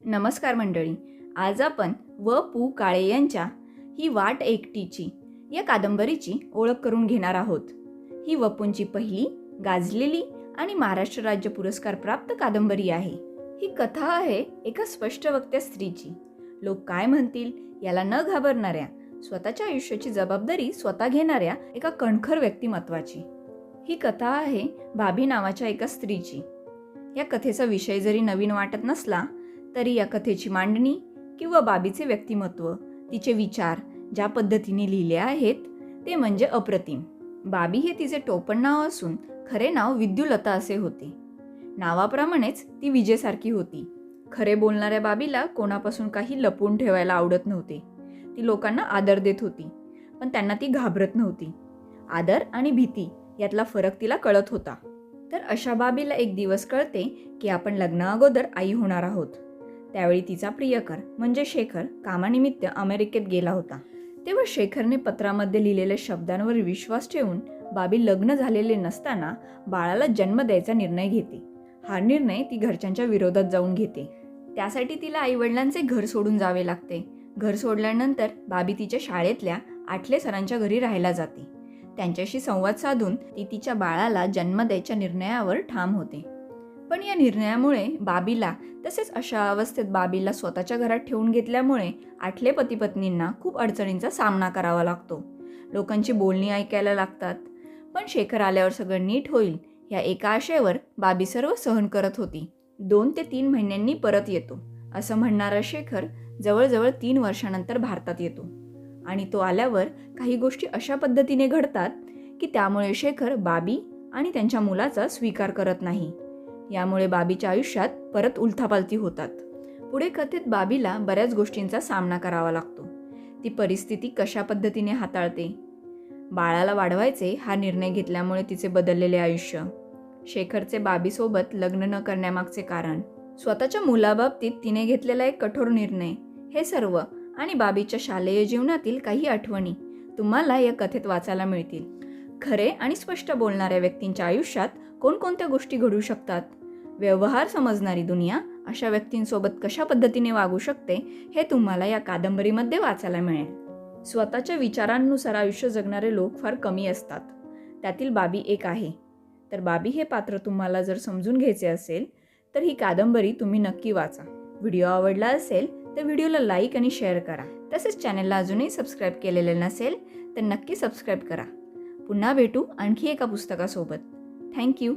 नमस्कार मंडळी आज आपण व पु काळे यांच्या ही वाट एकटीची या कादंबरीची ओळख करून घेणार आहोत. ही वपूंची पहिली गाजलेली आणि महाराष्ट्र राज्य पुरस्कार प्राप्त कादंबरी आहे. ही कथा आहे एका स्पष्ट वक्त्या स्त्रीची. लोक काय म्हणतील याला न घाबरणाऱ्या स्वतःच्या आयुष्याची जबाबदारी स्वतः घेणाऱ्या एका कणखर व्यक्तिमत्वाची. ही कथा आहे भाभी नावाच्या एका स्त्रीची. या कथेचा विषय जरी नवीन वाटत नसला तरी या कथेची मांडणी किंवा बाबीचे व्यक्तिमत्व तिचे विचार ज्या पद्धतीने लिहिले आहेत ते म्हणजे अप्रतिम. बाबी हे तिचे टोपण नाव असून खरे नाव विद्युलता असे होते. नावाप्रमाणेच ती विजेसारखी होती. खरे बोलणाऱ्या बाबीला कोणापासून काही लपवून ठेवायला आवडत नव्हते. ती लोकांना आदर देत होती पण त्यांना ती घाबरत नव्हती. आदर आणि भीती यातला फरक तिला कळत होता. तर अशा बाबीला एक दिवस कळते की आपण लग्नाअगोदर आई होणार आहोत. त्यावेळी तिचा प्रियकर म्हणजे शेखर कामानिमित्त अमेरिकेत गेला होता. तेव्हा शेखरने पत्रामध्ये लिहिलेल्या शब्दांवर विश्वास ठेवून बाबी लग्न झालेले नसताना बाळाला जन्म द्यायचा निर्णय घेते. हा निर्णय ती घरच्यांच्या विरोधात जाऊन घेते. त्यासाठी तिला आईवडिलांचे घर सोडून जावे लागते. घर सोडल्यानंतर बाबी तिच्या शाळेतल्या आठले सरांच्या घरी राहायला जाते. त्यांच्याशी संवाद साधून ती तिच्या बाळाला जन्म द्यायच्या निर्णयावर ठाम होते. पण या निर्णयामुळे बाबीला तसेच अशा अवस्थेत बाबीला स्वतःच्या घरात ठेवून घेतल्यामुळे आठले पती पत्नींना खूप अडचणींचा सामना करावा लागतो. लोकांची बोलणी ऐकायला लागतात. पण शेखर आल्यावर सगळं नीट होईल या एका आशेवर बाबी सर्व सहन करत होती. दोन ते तीन महिन्यांनी परत येतो असं म्हणणारा शेखर जवळजवळ तीन वर्षानंतर भारतात येतो. आणि तो आल्यावर काही गोष्टी अशा पद्धतीने घडतात की त्यामुळे शेखर बाबी आणि त्यांच्या मुलाचा स्वीकार करत नाही. यामुळे बाबीच्या आयुष्यात परत उलथापालथी होतात. पुढे कथेत बाबीला बऱ्याच गोष्टींचा सामना करावा लागतो. ती परिस्थिती कशा पद्धतीने हाताळते? बाळाला वाढवायचे हा निर्णय घेतल्यामुळे तिचे बदललेले आयुष्य. शेखरचे बाबीसोबत लग्न न करण्यामागचे कारण. स्वतःच्या मुलाबाबतीत तिने घेतलेला एक कठोर निर्णय. हे सर्व आणि बाबीच्या शालेय जीवनातील काही आठवणी तुम्हाला या कथेत वाचायला मिळतील. खरे आणि स्पष्ट बोलणाऱ्या व्यक्तींच्या आयुष्यात कोणकोणत्या गोष्टी घडू शकतात? व्यवहार समजणारी दुनिया अशा व्यक्तींसोबत कशा पद्धतीने वागू शकते हे तुम्हाला या कादंबरीमध्ये वाचायला मिळेल. स्वतःच्या विचारांनुसार आयुष्य जगणारे लोक फार कमी असतात. त्यातील बाबी एक आहे. तर बाबी हे पात्र तुम्हाला जर समजून घ्यायचे असेल तर ही कादंबरी तुम्ही नक्की वाचा. व्हिडिओ आवडला असेल तर व्हिडिओला लाईक आणि शेअर करा. तसेच चॅनलला अजूनही सबस्क्राईब केलेले नसेल तर नक्की सबस्क्राईब करा. पुन्हा भेटू आणखी एका पुस्तकासोबत. थँक्यू